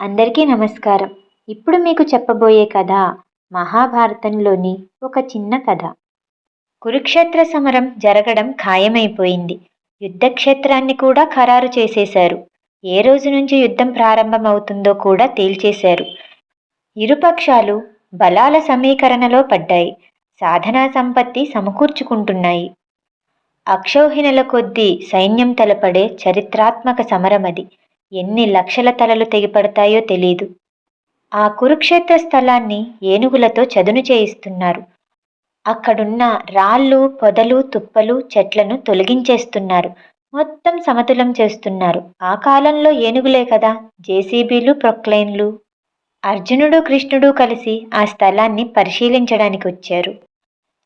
అందరికీ నమస్కారం. ఇప్పుడు మీకు చెప్పబోయే కథ మహాభారతంలోని ఒక చిన్న కథ. కురుక్షేత్ర సమరం జరగడం ఖాయమైపోయింది. యుద్ధక్షేత్రాన్ని కూడా ఖరారు చేసేశారు. ఏ రోజు నుంచి యుద్ధం ప్రారంభమవుతుందో కూడా తేల్చేశారు. ఇరుపక్షాలు బలాల సమీకరణలో పడ్డాయి. సాధనా సంపత్తి సమకూర్చుకుంటున్నాయి. అక్షౌహిణుల కొద్దీ సైన్యం తలపడే చరిత్రాత్మక సమరమది. ఎన్ని లక్షల తలలు తెగిపడతాయో తెలీదు. ఆ కురుక్షేత్ర స్థలాన్ని ఏనుగులతో చదును చేయిస్తున్నారు. అక్కడున్న రాళ్ళు పొదలు తుప్పలు చెట్లను తొలగించేస్తున్నారు. మొత్తం సమతులం చేస్తున్నారు. ఆ కాలంలో ఏనుగులే కదా జేసీబీలు ప్రొక్లైన్లు. అర్జునుడు కృష్ణుడు కలిసి ఆ స్థలాన్ని పరిశీలించడానికి వచ్చారు.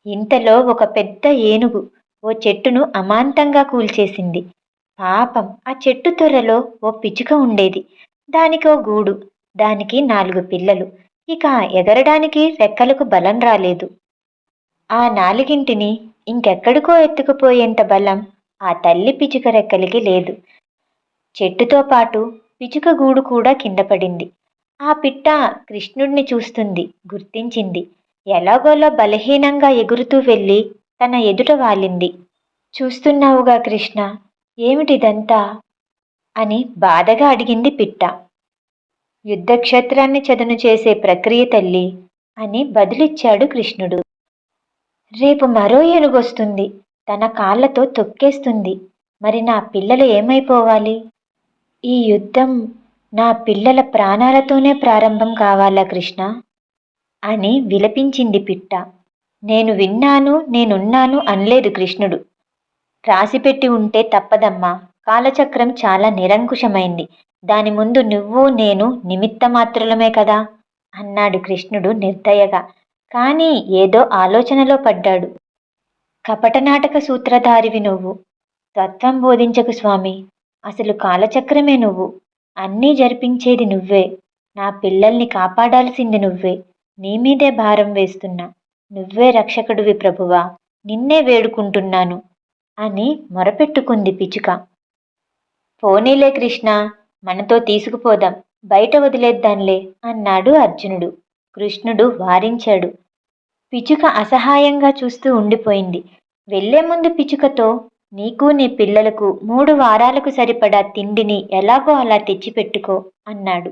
ఇంతలో ఒక పెద్ద ఏనుగు ఓ చెట్టును అమాంతంగా కూల్చేసింది. పాపం ఆ చెట్టు తొర్రలో ఓ పిచ్చుక ఉండేది. దానికో గూడు దానికి నాలుగు పిల్లలు. ఇక ఎగరడానికి రెక్కలకు బలం రాలేదు. ఆ నాలుగింటిని ఇంకెక్కడికో ఎత్తుకుపోయేంత బలం ఆ తల్లి పిచ్చుక రెక్కలకి లేదు. చెట్టుతో పాటు పిచ్చుక గూడు కూడా కింద పడింది. ఆ పిట్ట కృష్ణుడిని చూస్తుంది గుర్తించింది. ఎలాగోలా బలహీనంగా ఎగురుతూ వెళ్ళి తన ఎదుట వాలింది. చూస్తున్నావుగా కృష్ణ ఏమిటిదంతా? అని బాధగా అడిగింది పిట్ట. యుద్ధక్షేత్రాన్ని చదును చేసే ప్రక్రియ తల్లి అని బదులిచ్చాడు కృష్ణుడు. రేపు మరో ఏనుగొస్తుంది. తన కాళ్ళతో తొక్కేస్తుంది. మరి నా పిల్లలు ఏమైపోవాలి? ఈ యుద్ధం నా పిల్లల ప్రాణాలతోనే ప్రారంభం కావాలా కృష్ణ? అని విలపించింది పిట్ట. నేను విన్నాను నేనున్నాను అనలేదు కృష్ణుడు. రాసిపెట్టి ఉంటే తప్పదమ్మా. కాలచక్రం చాలా నిరంకుశమైంది. దాని ముందు నువ్వు నేను నిమిత్త మాత్రులమే కదా? అన్నాడు కృష్ణుడు నిర్దయగా. కానీ ఏదో ఆలోచనలో పడ్డాడు. కపటనాటక సూత్రధారివి నువ్వు. తత్వం బోధించకు స్వామి. అసలు కాలచక్రమే నువ్వు. అన్నీ జరిపించేది నువ్వే. నా పిల్లల్ని కాపాడాల్సింది నువ్వే. నీ మీదే భారం వేస్తున్నా. నువ్వే రక్షకుడివి ప్రభువా. నిన్నే వేడుకుంటున్నాను. అని మొరపెట్టుకుంది పిచుక పోనీలే కృష్ణ మనతో తీసుకుపోదాం బయట వదిలేద్దాంలే అన్నాడు అర్జునుడు. కృష్ణుడు వారించాడు. పిచుక అసహాయంగా చూస్తూ ఉండిపోయింది. వెళ్ళే ముందు పిచుకతో నీకు నీ పిల్లలకు మూడు వారాలకు సరిపడా తిండిని ఎలాగో అలా తెచ్చిపెట్టుకో అన్నాడు.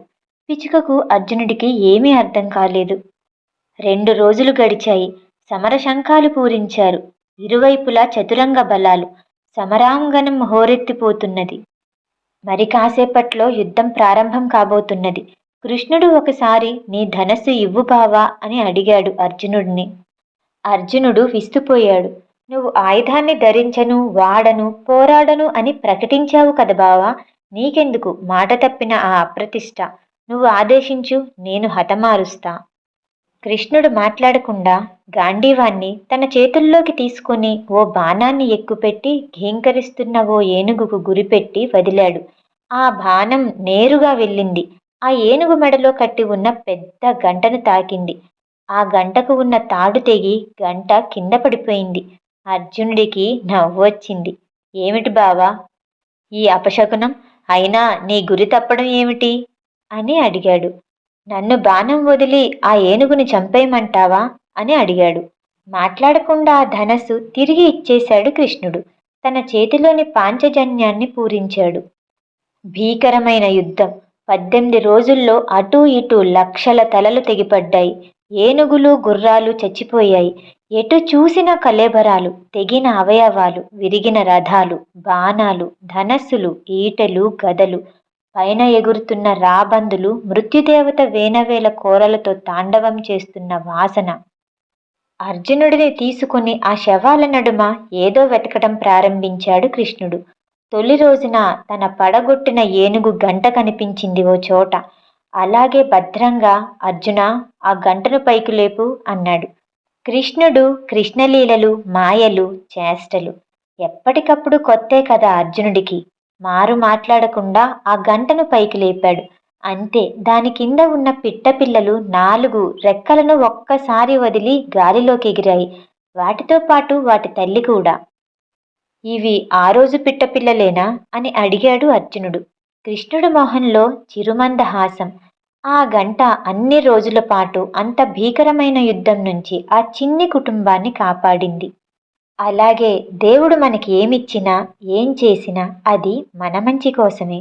పిచుకకు అర్జునుడికి ఏమీ అర్థం కాలేదు. రెండు రోజులు గడిచాయి. సమరశంఖాలు పూరించారు. ఇరువైపులా చతురంగ బలాలు సమరాంగణం హోరెత్తిపోతున్నది. మరి కాసేపట్లో యుద్ధం ప్రారంభం కాబోతున్నది. కృష్ణుడు ఒకసారి నీ ధనస్సు ఇవ్వు బావా అని అడిగాడు అర్జునుడిని. అర్జునుడు విస్తుపోయాడు. నువ్వు ఆయుధాన్ని ధరించను వాడను పోరాడను అని ప్రకటించావు కదా బావా! నీకెందుకు? మాట తప్పిన ఆ అప్రతిష్ట. నువ్వు ఆదేశించు నేను హతమారుస్తా. కృష్ణుడు మాట్లాడకుండా గాంధీవాన్ని తన చేతుల్లోకి తీసుకుని ఓ బాణాన్ని ఎక్కుపెట్టి ఘీంకరిస్తున్న ఓ ఏనుగుకు గురిపెట్టి వదిలాడు. ఆ బాణం నేరుగా వెళ్ళింది. ఆ ఏనుగు మెడలో కట్టి ఉన్న పెద్ద గంటను తాకింది. ఆ గంటకు ఉన్న తాడు తెగి గంట కింద పడిపోయింది. అర్జునుడికి నవ్వు వచ్చింది. ఏమిటి బావా? ఈ అపశకునం? అయినా నీ గురి తప్పడం ఏమిటి? అని అడిగాడు. నన్ను బాణం వదిలి ఆ ఏనుగుని చంపేయమంటావా? అని అడిగాడు. మాట్లాడకుండా ఆ ధనస్సు తిరిగి ఇచ్చేశాడు కృష్ణుడు. తన చేతిలోని పాంచజన్యాన్ని పూరించాడు. భీకరమైన యుద్ధం. పద్దెనిమిది రోజుల్లో అటూ ఇటూ లక్షల తలలు తెగిపడ్డాయి. ఏనుగులు గుర్రాలు చచ్చిపోయాయి. ఎటు చూసిన కలేబరాలు తెగిన అవయవాలు విరిగిన రథాలు బాణాలు ధనస్సులు ఈటలు గదలు పైన ఎగురుతున్న రాబందులు మృత్యుదేవత వేనవేల కోరలతో తాండవం చేస్తున్న వాసన. అర్జునుడిని తీసుకుని ఆ శవాల నడుమ ఏదో వెతకడం ప్రారంభించాడు కృష్ణుడు. తొలి రోజున తన పడగొట్టిన ఏనుగు గంట కనిపించింది ఓ చోట. అలాగే భద్రంగా అర్జున ఆ గంటను పైకి లేపు అన్నాడు. కృష్ణుడు కృష్ణలీలలు మాయలు చేష్టలు. ఎప్పటికప్పుడు కొత్తే కదా అర్జునుడికి. మారు మాట్లాడకుండా ఆ గంటను పైకి లేపాడు. అంతే దాని కింద ఉన్న పిట్టపిల్లలు నాలుగు రెక్కలను ఒక్కసారి వదిలి గాలిలోకి ఎగిరాయి. వాటితో పాటు వాటి తల్లి కూడా. ఇవి ఆ రోజు పిట్టపిల్లలేనా అని అడిగాడు అర్జునుడు. కృష్ణుడు మొహంలో చిరుమందహాసం ఆ గంట అన్ని రోజుల పాటు అంత భీకరమైన యుద్ధం నుంచి ఆ చిన్ని కుటుంబాన్ని కాపాడింది. అలాగే దేవుడు మనకి ఏమిచ్చినా ఏం చేసినా అది మన మంచి కోసమే.